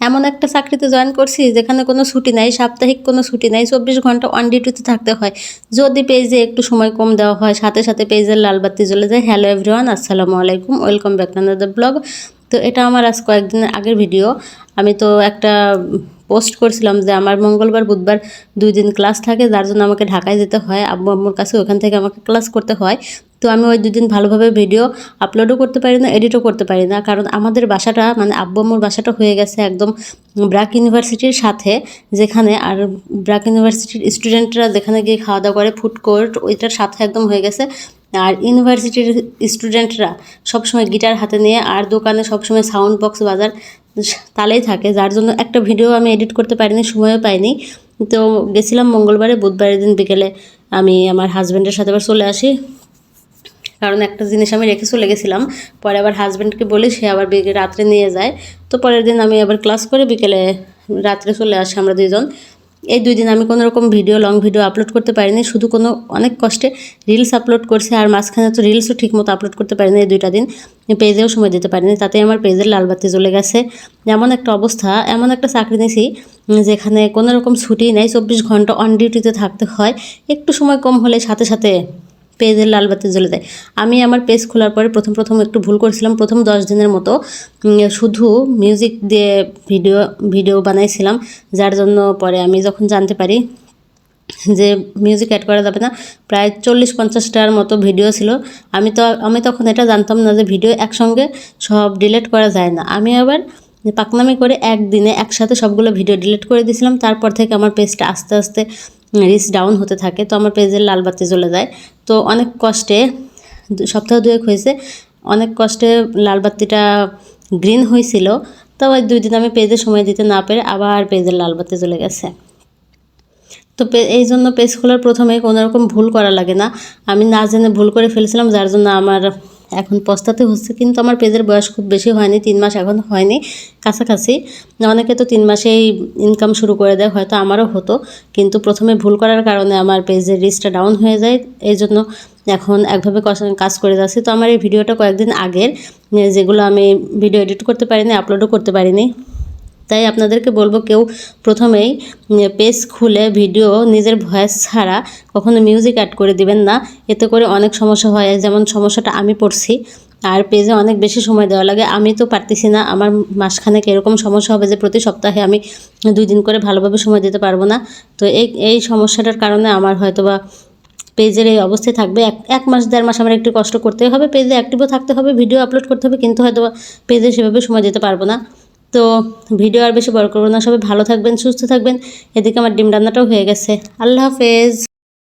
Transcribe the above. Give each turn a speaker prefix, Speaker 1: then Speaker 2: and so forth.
Speaker 1: এমন একটা চাকরিতে জয়েন করছি যেখানে কোনো ছুটি নাই, সাপ্তাহিক কোনো ছুটি নাই, চব্বিশ ঘণ্টা অন ডিউটিতে থাকতে হয়। যদি পেজে একটু সময় কম দেওয়া হয়, সাথে সাথে পেজের লালবাতি জ্বলে যায়। হ্যালো এভরিওয়ান আসসালামু আলাইকুম ওয়েলকাম ব্যাক দ্য ব্লগ তো এটা আমার আজ কয়েকদিনের আগের ভিডিও আমি তো একটা পোস্ট করছিলাম যে আমার মঙ্গলবার, বুধবার দুই দিন ক্লাস থাকে, যার জন্য আমাকে ঢাকায় যেতে হয়। আব্বু আম্মুর কাছে ওখান থেকে আমাকে ক্লাস করতে হয়। তো আমি ওই দুদিন ভালোভাবে ভিডিও আপলোডও করতে পারি না এডিটও করতে পারি না। কারণ আমাদের বাসাটা মানে আব্বু বাসাটা হয়ে গেছে একদম ব্রাক ইউনিভার্সিটির সাথে, যেখানে আর ব্রাক ইউনিভার্সিটির স্টুডেন্টরা যেখানে গিয়ে খাওয়া দাওয়া করে ফুড কোর্ট ওইটার সাথে একদম হয়ে গেছে। আর ইউনিভার্সিটির স্টুডেন্টরা সবসময় গিটার হাতে নিয়ে, আর দোকানে সবসময় সাউন্ড বক্স বাজার তালেই থাকে, যার জন্য একটা ভিডিও আমি এডিট করতে পারিনি, সময়ও পাইনি। তো গেছিলাম মঙ্গলবারে, বুধবারের দিন বিকেলে আমি আমার হাজব্যান্ডের সাথে আবার চলে আসি। কারণ একটা জিনিস আমি রেখে চলে গেছিলাম, পরে আবার হাজব্যান্ডকে বলি, সে আবার রাত্রে নিয়ে যায়। তো পরের দিন আমি আবার ক্লাস করে বিকেলে রাত্রে চলে আসি আমরা দুইজন। এই দুই দিন আমি কোনো রকম ভিডিও লং ভিডিও আপলোড করতে পারিনি, শুধু কোনো অনেক কষ্টে রিলস আপলোড করছি, আর মাঝখানে তো রিলসও ঠিকমতো আপলোড করতে পারিনি এই দুইটা দিন। পেজেও সময় দিতে পারিনি, তাতে আমার পেজের লালবাতি জ্বলে গেছে। এমন একটা অবস্থা, এমন একটা চাকরি নিয়েছি যেখানে কোনো রকম ছুটি নেই, চব্বিশ ঘণ্টা অন ডিউটিতে থাকতে হয়, একটু সময় কম হলে সাথে সাথে পেজের লাল বাতি জ্বলে যায় আমি আমার পেজ খোলার পরে প্রথম প্রথম একটু ভুল করেছিলাম। প্রথম দশ দিনের মতো শুধু মিউজিক দিয়ে ভিডিও ভিডিও বানাইছিলাম। যার জন্য পরে আমি যখন জানতে পারি যে মিউজিক অ্যাড করা যাবে না, প্রায় চল্লিশ পঞ্চাশটার মতো ভিডিও ছিল। আমি তো, আমি তখন এটা জানতাম না যে ভিডিও একসঙ্গে সব ডিলেট করা যায় না। আমি আবার পাকনামি করে একদিনে একসাথে সবগুলো ভিডিও ডিলিট করে দিয়েছিলাম। তারপর থেকে আমার পেজটা আস্তে আস্তে রিচ ডাউন হতে থাকে। তো আমার পেজের লাল বাতি জ্বলে যায়। তো অনেক কষ্টে সপ্তাহ দুয়েক হয়েছে, অনেক কষ্টে লাল বাতিটা গ্রিন হয়েছিল। তো ওই দুই দিন আমি পেজে সময় দিতে না পেরে আবার পেজের লাল বাতি চলে গেছে। তো এই জন্য পেজ খোলার প্রথমে কোনোরকম ভুল করা লাগে না। আমি না জেনে ভুল করে ফেলেছিলাম, যার জন্য আমার এখন পস্তাতে হচ্ছে, কিন্তু আমার পেজের বয়স খুব বেশি হয়নি, তিন মাস এখন হয়নি, কাছাকাছি। অনেকে তো তিন মাসেই ইনকাম শুরু করে দেয়, হয়তো আমারও হতো, কিন্তু প্রথমে ভুল করার কারণে আমার পেজের রিচটা ডাউন হয়ে যায়, এই জন্য এখন একভাবে কাজ করে যাচ্ছি। তো আমার এই ভিডিওটা কয়েকদিন আগের, যেগুলো আমি ভিডিও এডিট করতে পারিনি আপলোডও করতে পারিনি। তাই আপনাদেরকে বলব কেউ প্রথমেই পেজ খুলে ভিডিও নিজের ভয়েস ছাড়া কখনো মিউজিক অ্যাড করে দিবেন না। এতে করে অনেক সমস্যা হয়। যেমন সমস্যাটা আমি পড়ছি, আর পেজে অনেক বেশি সময় দেওয়া লাগে। আমি তো পারতেছি না। আমার মাসখানেক এরকম সমস্যা হবে যে প্রতি সপ্তাহে আমি দুই দিন করে ভালোভাবে সময় দিতে পারব না। তো এই এই সমস্যাটার কারণে আমার হয়তো বা পেজের এই অবস্থায় থাকবে। এক এক মাস, দেড় মাস আমার একটু কষ্ট করতে হবে। পেজে অ্যাক্টিভও থাকতে হবে ভিডিও আপলোড করতে হবে, কিন্তু হয়তো পেজে সেভাবে সময় দিতে পারব না। তো ভিডিও আর বেশি বড় করব না। সবাই ভালো থাকবেন, সুস্থ থাকবেন। এদিকে আমার ডিম রান্নাটাও হয়ে গেছে। আল্লাহ হাফেজ।